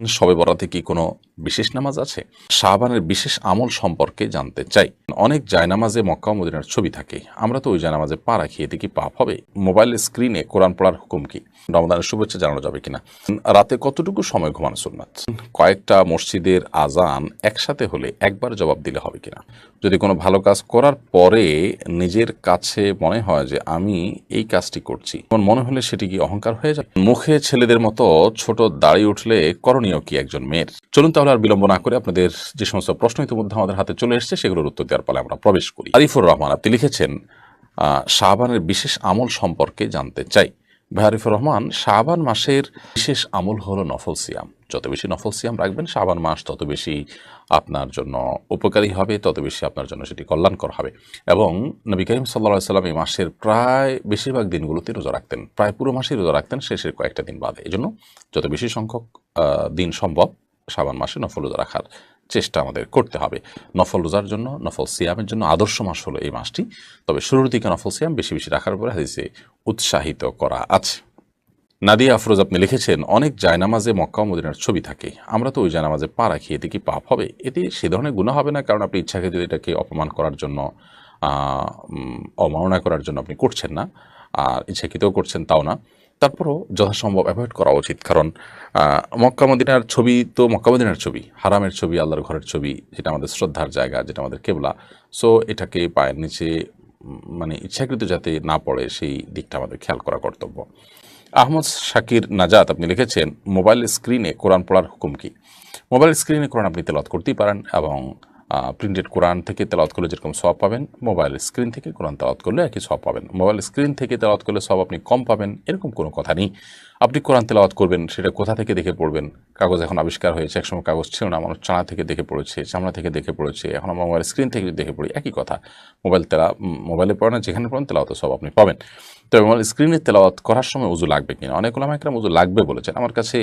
শবে বরাতে কি কোনো বিশেষ নামাজ আছে। শাহবানের বিশেষ আমল সম্পর্কে জানতে চাই। অনেক জায়নামাজে মক্কা মদিনার ছবি থাকে। আমরা তো ওই জায়নামাজে পা রাখি, এতে কি পাপ হবে? মোবাইল স্ক্রিনে কোরআন পড়ার হুকুম কি? রমদানের শুভেচ্ছা জানানো যাবে কিনা? রাতে কতটুকু সময় ঘুমানো সুন্নাত? কয়েকটা মসজিদের আজান একসাথে হলে একবার জবাব দিলে হবে কিনা? যদি কোনো ভালো কাজ করার পরে নিজের কাছে মনে হয় যে আমি এই কাজটি করছি এমন মনে হলে সেটি কি অহংকার হয়ে যায়? মুখে ছেলেদের মতো ছোট দাড়ি উঠলে করণীয় কি একজন মেয়ের? চলুন তাহলে আর বিলম্ব না করে আপনাদের যে সমস্ত প্রশ্ন ইতিমধ্যে আমাদের হাতে চলে এসেছে, সেগুলোর উত্তর দেওয়ার পালে আমরা প্রবেশ করি। আরিফুর রহমান, আপনি লিখেছেন শাহবানের বিশেষ আমল সম্পর্কে জানতে চাই। ভাই আরিফুর রহমান শাহবান মাসের বিশেষ আমল হলো নফল সিয়াম। যত বেশি নফল সিয়াম রাখবেন শাহবান মাস তত বেশি আপনার জন্য উপকারী হবে, তত বেশি আপনার জন্য সেটি কল্যাণকর হবে। এবং নবী করিম সাল্লা সাল্লাম এই মাসের প্রায় বেশিরভাগ দিনগুলোতে রোজা রাখতেন। প্রায় পুরো মাসেই রোজা রাখতেন, শেষের কয়েকটা দিন বাদে। এই জন্য যত বেশি সংখ্যক দিন সম্ভব শাবান মাসে নফল রোজা রাখার চেষ্টা আমাদের করতে হবে। নফল রোজার জন্য, নফল সিয়ামের জন্য আদর্শ মাস হলো এই মাসটি। তবে শুরুর দিকে নফল সিয়াম বেশি বেশি রাখার উপরে হাদিসে উৎসাহিত করা আছে। নাদিয়া আফরোজ আপনি লিখেছেন, অনেক জায়নামাজে মক্কা মদিনার ছবি থাকে। আমরা তো ওই জায়নামাজে পা রাখি, এতে কি পাপ হবে? এতে সে ধরনের গুণা হবে না, কারণ আপনি ইচ্ছাকে যদি এটাকে অপমান করার জন্য অমাননা করার জন্য আপনি করছেন না, আর ইচ্ছাকৃতও করছেন তাও না। তারপরও যথাসম্ভব অ্যাভয়েড করা উচিত। কারণ আহ, মক্কা মদিনার ছবি তো মক্কা মদিনার ছবি হারামের ছবি আল্লাহর ঘরের ছবি যেটা আমাদের শ্রদ্ধার জায়গা যেটা আমাদের কেবলা। সো এটাকে পায়ের নিচে মানে ইচ্ছাকৃত যাতে না পড়ে সেই দিকটা আমাদের খেয়াল করা কর্তব্য। আহমদ শাকির নাজাত আপনি লিখেছেন মোবাইল স্ক্রিনে কোরআন পড়ার হুকুম কি? মোবাইল স্ক্রিনে কোরআন আপনি তেলত করতেই পারেন এবং প্রিন্টেড কোরআন থেকে তেলাওয়াত করলে যেরকম সব পাবেন মোবাইল স্ক্রিন থেকে কোরআন তেলাওয়াত করলে একই সব পাবেন। মোবাইল স্ক্রিন থেকে তেলাওয়াত করলে সব আপনি কম পাবেন, এরকম কোনো কথা নেই। আপনি কোরআন তেলাওয়াত করবেন, সেটা কোথা থেকে দেখে পড়বেন? কাগজ এখন আবিষ্কার হয়েছে, একসময় কাগজ ছিল না, মানুষ চানা থেকে দেখে পড়েছে, চামড়া থেকে দেখে পড়েছে, এখন আমরা মোবাইল স্ক্রিন থেকে দেখে পড়ি, একই কথা। মোবাইল তেলা মোবাইলে পড়েন যেখানে পড়েন তেলাওয়াত সব আপনি পাবেন। তবে মোবাইল স্ক্রিনে তেলাওয়াত করার সময় উজু লাগবে কিনা? অনেক ওলামাইকরাম উজু লাগবে বলেছেন। আমার কাছে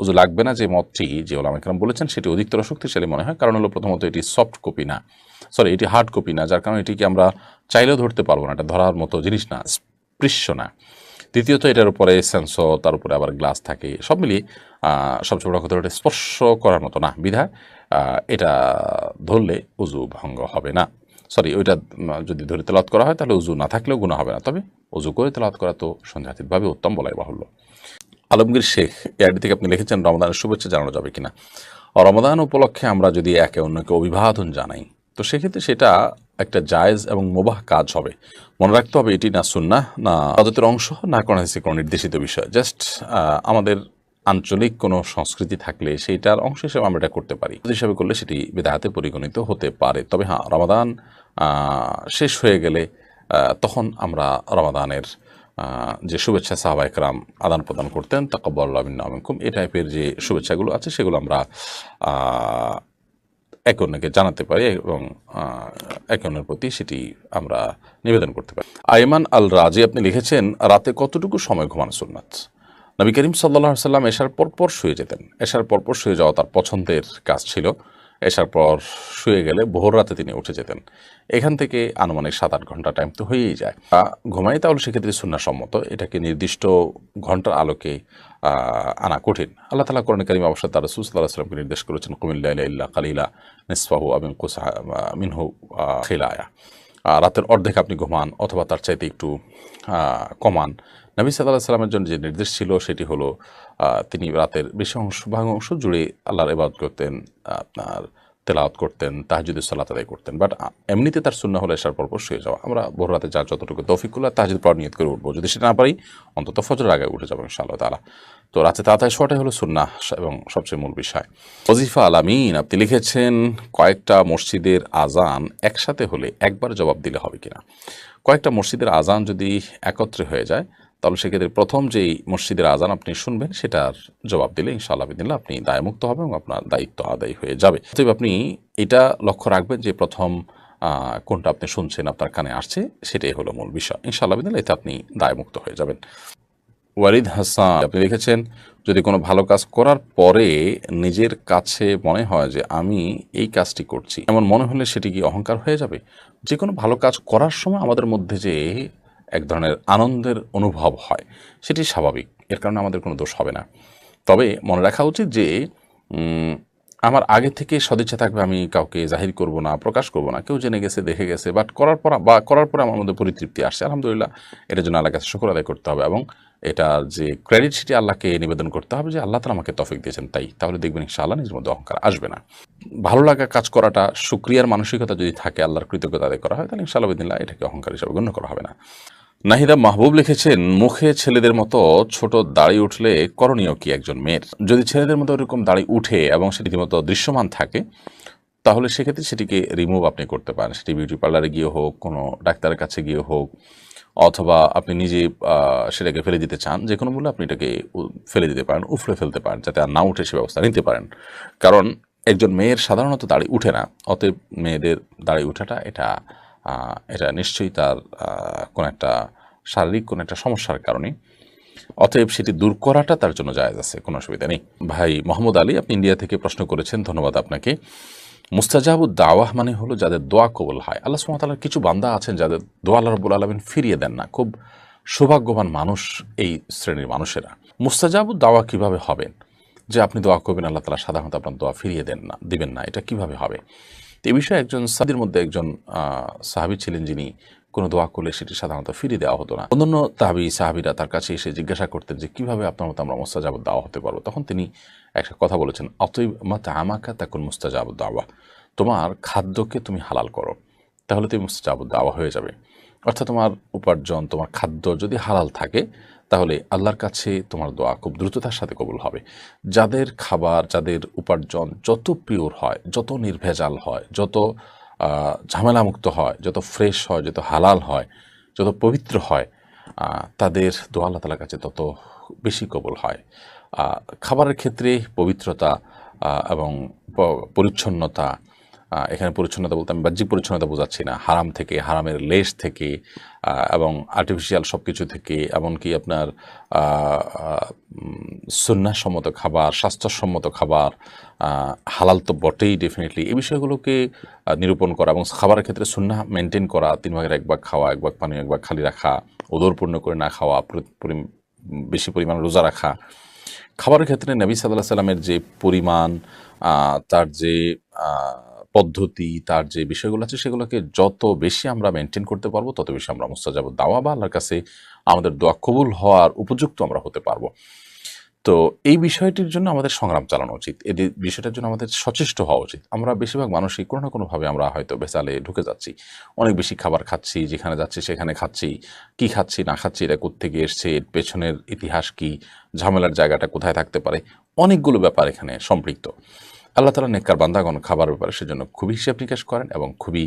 উজু লাগবে না যে মতটি যে ওলামাইকরাম বলেছেন, সেটি অধিকতর শক্তিশালী মনে হয়। কারণ হলো প্রথমত এটি সফট কপি না। সরি এটি হার্ড কপি না। যার কারণে এটিকে আমরা চাইলেও ধরতে পারব না। এটা ধরার মতো জিনিস না, স্পৃশ্য না। দ্বিতীয়ত, এটার উপরে সেন্সর তার উপরে আবার গ্লাস থাকে। সব মিলিয়ে সবচেয়ে বড় কথা এটা স্পর্শ করার মতো না। বিধায় এটা ধরলে উজু ভঙ্গ হবে না। সরি ওইটা যদি ধরে তেলাওয়াত করা হয়, তাহলে উজু না থাকলেও গুণা হবে না। তবে উজু করে তেলাওয়াত করা তো সন্দেহাতীতভাবে উত্তম বলাই বাহুল্য। আলমগীর শেখ এআইডি থেকে আপনি লিখেছেন রমদানের শুভেচ্ছা জানানো যাবে কিনা? রমদান উপলক্ষে আমরা যদি একে অন্যকে অভিবাদন জানাই, তো সেক্ষেত্রে সেটা একটা জায়েজ এবং মোবাহ কাজ হবে। মনে রাখতে হবে, এটি না সুন্না না আদতের অংশ, না কোনো কোনো নির্দেশিত বিষয়। জাস্ট আমাদের আঞ্চলিক কোনো সংস্কৃতি থাকলে সেইটার অংশ হিসেবে আমরা এটা করতে পারি। হিসাবে করলে সেটি বেদাহাতে পরিগণিত হতে পারে। তবে হ্যাঁ রমাদান শেষ হয়ে গেলে তখন আমরা রমাদানের যে শুভেচ্ছা সাহবাইকরাম আদান প্রদান করতেন তাকব্বাল্লামিনামিকুম এই টাইপের যে শুভেচ্ছাগুলো আছে, সেগুলো আমরা একে অন্যকে জানাতে পারি এবং একে অন্যের প্রতি সেটি আমরা নিবেদন করতে পারি। আইমান আল রাজি আপনি লিখেছেন, রাতে কতটুকু সময় ঘুমানো সুন্নাত? নবী করিম সাল্লাহ সাল্লাম এশার পর পর শুয়ে যেতেন। এশার পর পর শুয়ে যাওয়া তার পছন্দের কাজ ছিল এশার পর শুয়ে গেলে ভোর রাতে তিনি উঠে যেতেন। এখান থেকে আনুমানিক সাত আট ঘণ্টা টাইম তো হয়েই যায়। ঘুমাই তাহলে সেক্ষেত্রে সুন্না সম্মত। এটাকে নির্দিষ্ট ঘণ্টার আলোকে আনা কঠিন। আল্লাহ তালা কোরআন করিম অবশ্য তার রসুল সাল্লাহ সাল্লামকে নির্দেশ করেছেন কুমিল্লা ইল্লা কালিলা নিসফাহু আবিন মিনহু খিলায়া। রাতের অর্ধেক আপনি ঘুমান অথবা তার চাইতে একটু কমান। নবী সাল্লাহ সাল্লামের জন্য যে নির্দেশ ছিল সেটি হলো তিনি রাতের বেশি অংশ, ভাগ অংশ জুড়ে আল্লাহর ইবাদত করতেন, আপনার তেলাওয়াত করতেন তাহাজুদের সালাত আদায় করতেন। বাট এমনিতে তার শূন্য হলে এসার পরপর শুয়ে যাওয়া। আমরা ভোর রাতে যার যতটুকু করলে তাহাজুদ পর নিয়ত করে উঠবো। যদি সেটা না পারি, অন্তত ফজরের আগে উঠে যাব ইনশাআল্লাহ তালা তো রাতে তাড়াতাড়ি শোয়াটাই হলো সুন্না এবং সবচেয়ে মূল বিষয়। ওজিফা আলামিন আপনি লিখেছেন, কয়েকটা মসজিদের আজান একসাথে হলে একবার জবাব দিলে হবে কিনা? কয়েকটা মসজিদের আজান যদি একত্রে হয়ে যায় তাহলে সেক্ষেত্রে প্রথম যেই মসজিদের আজান আপনি শুনবেন, সেটার জবাব দিলে ইনশাআল্লাহ বিদিল্লা আপনি দায়মুক্ত হবে এবং আপনার দায়িত্ব আদায় হয়ে যাবে। অতএব আপনি এটা লক্ষ্য রাখবেন যে প্রথম কোনটা আপনি শুনছেন, আপনার কানে আসছে, সেটাই হলো মূল বিষয়। ইনশাআল্লাহ বিদিল্লা এতে আপনি দায়মুক্ত হয়ে যাবেন। ওয়ারিদ হাসান, আপনি লিখেছেন, যদি কোনো ভালো কাজ করার পরে নিজের কাছে মনে হয় যে আমি এই কাজটি করছি, এমন মনে হলে সেটি কি অহংকার হয়ে যাবে? যে কোনো ভালো কাজ করার সময় আমাদের মধ্যে যে এক ধরনের আনন্দের অনুভব হয়, সেটি স্বাভাবিক। এর কারণে আমাদের কোনো দোষ হবে না। তবে মনে রাখা উচিত যে আমার আগে থেকে সদিচ্ছা থাকবে, আমি কাউকে জাহির করব না, প্রকাশ করব না। কেউ জেনে গেছে, দেখে গেছে বাট করার পর, বা করার পর আমার মধ্যে পরিতৃপ্তি আসছে। আলহামদুলিল্লাহ, এটার জন্য আল্লাহ কাছে শুক্র আদায় করতে হবে এবং এটার যে ক্রেডিট সেটি আল্লাহকে নিবেদন করতে হবে যে আল্লাহ তালা আমাকে তফিক দিয়েছেন, তাই, তাহলে দেখবেন ইনশাআল্লাহ নিজের মধ্যে অহংকার আসবে না। ভালো লাগা কাজ করাটা সুক্রিয়ার মানসিকতা যদি থাকে, আল্লাহর কৃতজ্ঞতা আদায় করা হয়, তাহলে ইনশাআল্লাহ এটাকে অহংকার হিসাবে গণ্য করা হবে না। নাহিদা মাহবুব লিখেছেন, মুখে ছেলেদের মতো ছোট দাড়ি উঠলে করণীয় কি একজন মেয়ের? যদি ছেলেদের মতো এরকম দাড়ি উঠে এবং সেটি রীতিমতো দৃশ্যমান থাকে, তাহলে সেক্ষেত্রে সেটিকে রিমুভ আপনি করতে পারেন। সেটি বিউটি পার্লারে গিয়ে হোক, কোনো ডাক্তারের কাছে গিয়ে হোক অথবা আপনি নিজে সেটাকে ফেলে দিতে চান, যে কোনো মূল্যে আপনি এটাকে ফেলে দিতে পারেন, উফলে ফেলতে পারেন, যাতে আর না উঠে সে ব্যবস্থা নিতে পারেন। কারণ একজন মেয়ের সাধারণত দাড়ি উঠে না, অতএব মেয়েদের দাড়ি উঠাটা এটা এটা নিশ্চয়ই তার কোনো একটা শারীরিক, কোনো একটা সমস্যার কারণে। অতএব সেটি দূর করাটা তার জন্য জায়েজ আছে, কোনো অসুবিধা নেই। ভাই মোহাম্মদ আলী, আপনি ইন্ডিয়া থেকে প্রশ্ন করেছেন, ধন্যবাদ আপনাকে। মুস্তাজাবুদ দাওয়াহ মানে হলো যাদের দোয়া কবল হয়। আল্লাহ সুমতালার কিছু বান্দা আছেন যাদের দোয়া আল্লাহ রবুল আলমিন ফিরিয়ে দেন না। খুব সৌভাগ্যবান মানুষ এই শ্রেণির মানুষেরা। মুস্তাজাবু দাওয়া কীভাবে হবেন যে আপনি দোয়া করবেন, আল্লাহ তালা সাধারণত আপনার দোয়া ফিরিয়ে দেন না, দিবেন না। এটা কীভাবে হবে? এ বিষয়ে একজন সাদির মধ্যে একজন সাহাবী ছিলেন যিনি কোনো দোয়া করলে সেটি সাধারণত ফিরিয়ে দেওয়া হতো না। অন্যান্য তাহাবি সাহাবিরা তার কাছে এসে জিজ্ঞাসা করতেন যে, কীভাবে আপনার মতো আমরা মুস্তাজাবুদ দাওয়া হতে পারব? তখন তিনি একটা কথা বলেছেন অতএব মাতা আমাকা তখন মুস্তাজাবুদ দাওয়া। তোমার খাদ্যকে তুমি হালাল করো, তাহলে তুমি মুস্তাজাবুদ দাওয়া হয়ে যাবে। অর্থাৎ তোমার উপার্জন, তোমার খাদ্য যদি হালাল থাকে, তাহলে আল্লাহর কাছে তোমার দোয়া খুব দ্রুততার সাথে কবুল হবে। যাদের খাবার, যাদের উপার্জন যত পিওর হয়, যত নির্ভেজাল হয়, যত ঝামেলামুক্ত হয়, যত ফ্রেশ হয়, যত হালাল হয়, যত পবিত্র হয় তাদের দোয়া আল্লাহ তালার কাছে তত বেশি কবল হয়। খাবারের ক্ষেত্রে পবিত্রতা এবং পরিচ্ছন্নতা এখানে পরিচ্ছন্নতা বলতে আমি বাহ্যিক পরিচ্ছন্নতা বোঝাচ্ছি না। হারাম থেকে, হারামের লেশ থেকে এবং আর্টিফিশিয়াল সব কিছু থেকে, এমনকি আপনার সন্ন্যাসম্মত খাবার, স্বাস্থ্যসম্মত খাবার হালাল তো বটেই ডেফিনেটলি এই বিষয়গুলোকে নিরূপণ করা এবং খাবারের ক্ষেত্রে সুন্না মেনটেন করা, তিন ভাগের এক ভাগ খাওয়া, এক ভাগ পানি, এক ভাগ খালি রাখা ওদরপূর্ণ করে না খাওয়া বেশি পরিমাণে রোজা রাখা। খাবারের ক্ষেত্রে নবী সাল্লাহ সাল্লামের যে পরিমাণ তার যে পদ্ধতি, তার যে বিষয়গুলো আছে সেগুলোকে যত বেশি আমরা মেনটেন করতে পারব, তত বেশি আমরা মুস্তাজাব দাওয়া বা আল্লাহর কাছে আমাদের দোয়া কবুল হওয়ার উপযুক্ত আমরা হতে পারব। তো এই বিষয়টির জন্য আমাদের সংগ্রাম চালানো উচিত। এই বিষয়টার জন্য আমাদের সচেষ্ট হওয়া উচিত। আমরা বেশিরভাগ মানুষই কোনো না কোনোভাবে আমরা হয়তো বেচালে ঢুকে যাচ্ছি। অনেক বেশি খাবার খাচ্ছি, যেখানে যাচ্ছি সেখানে খাচ্ছি। কি খাচ্ছি, না খাচ্ছি, এটা কোত্থেকে এসছে, এর পেছনের ইতিহাস কি, ঝামেলার জায়গাটা কোথায় থাকতে পারে? অনেকগুলো ব্যাপার এখানে সম্পৃক্ত। আল্লাহ তালা নেককার বান্দাগণ খাবার ব্যাপারে সেজন্য খুবই হিসাব নিকাশ করেন এবং খুবই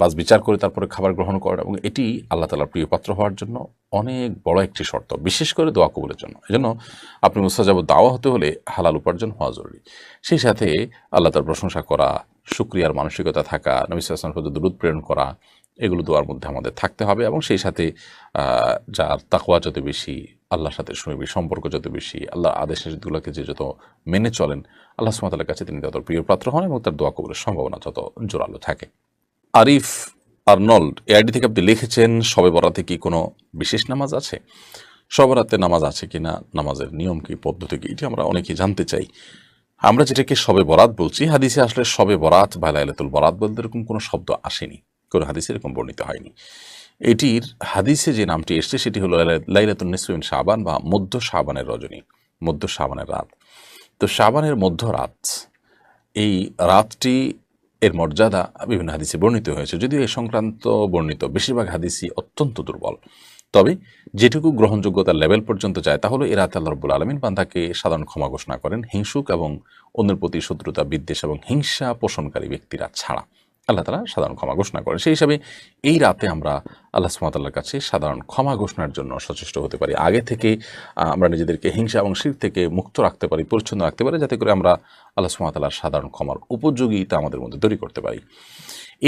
বাস বিচার করে তারপরে খাবার গ্রহণ করেন এবং এটি আল্লাহ তালার প্রিয় পাত্র হওয়ার জন্য অনেক বড় একটি শর্ত, বিশেষ করে দোয়া কবুলের জন্য। এজন্য আপনি মুস্তাজাব দাওয়া হতে হলে হালাল উপার্জন হওয়া জরুরি। সেই সাথে আল্লাহ তার প্রশংসা করা সুক্রিয়ার মানসিকতা থাকা, নবী সাল্লাম প্রতি দূরত প্রেরণ করা, এগুলো দোয়ার মধ্যে আমাদের থাকতে হবে এবং সেই সাথে যার তাকওয়া যত বেশি, আল্লাহর সাথে সুনিবিড় সম্পর্ক যত বেশি আল্লাহ আদেশ নিষেধগুলোকে যে যত মেনে চলেন, আল্লাহ সুমাতার কাছে তিনি তত প্রিয় পাত্র হন এবং তার দোয়া কবুলের সম্ভাবনা যত জোরালো থাকে। আরিফ আর্নল্ড এআইডি থেকে আপনি লিখেছেন, সবে বরাতে কি কোনো বিশেষ নামাজ আছে? সবরাতে নামাজ আছে কিনা, নামাজের নিয়ম কি, পদ্ধতি কি, এটি আমরা অনেকেই জানতে চাই। আমরা যেটাকে সবে বরাত বলছি, হাদিসে আসলে সবে বরাত বা লাইলাতুল বরাত বলতে এরকম কোনো শব্দ আসেনি, কোনো হাদিসে এরকম বর্ণিত হয়নি। এটির হাদিসে যে নামটি এসছে সেটি হলো লাইলা- লাইলাতুন নিসফিন শাবান বা মধ্য শাবানের রজনী, মধ্য শাবানের রাত। তো শাবানের মধ্য রাত, এই রাতটি এর মর্যাদা বিভিন্ন হাদিসে বর্ণিত হয়েছে, যদিও এ সংক্রান্ত বর্ণিত বেশিরভাগ হাদিসই অত্যন্ত দুর্বল। তবে যেটুকু গ্রহণযোগ্যতার লেভেল পর্যন্ত যায় তাহলে এ রাতে আল্লাহ রব্বুল আলমিন বান্ধাকে সাধারণ ক্ষমা ঘোষণা করেন, হিংসুক এবং অন্যের প্রতি শত্রুতা বিদ্বেষ এবং হিংসা পোষণকারী ব্যক্তিরা ছাড়া আল্লাহ তালা সাধারণ ক্ষমা ঘোষণা করেন। সেই হিসাবে এই রাতে আমরা আল্লাহ সুমাতাল্লাহর কাছে সাধারণ ক্ষমা ঘোষণার জন্য সচেষ্ট হতে পারি। আগে থেকে আমরা নিজেদেরকে হিংসা এবং শির থেকে মুক্ত রাখতে পারি, পরিচ্ছন্ন রাখতে পারি, যাতে করে আমরা আল্লাহ সুমাতাল্লাহর সাধারণ ক্ষমার উপযোগিতা আমাদের মধ্যে তৈরি করতে পারি।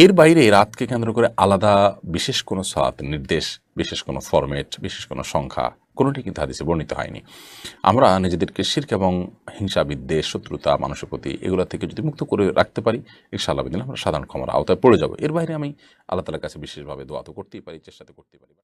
এর বাইরে রাতকে কেন্দ্র করে আলাদা, বিশেষ কোনো সাত নির্দেশ বিশেষ কোনো ফরম্যাট বিশেষ কোনো সংখ্যা, কোনোটি কিন্তু হাদিসে বর্ণিত হয়নি। আমরা নিজেদেরকে শির্ক এবং হিংসা বিদ্বেষ শত্রুতা, মানুষের প্রতি এগুলো থেকে যদি মুক্ত করে রাখতে পারি, ইনশাআল্লাহ আমরা সাধারণ ক্ষমার আওতায় পড়ে যাব। এর বাইরে আমি আল্লাহ তালার কাছে বিশেষভাবে দোয়া তো করতেই পারি, চেষ্টা তো করতেই পারি।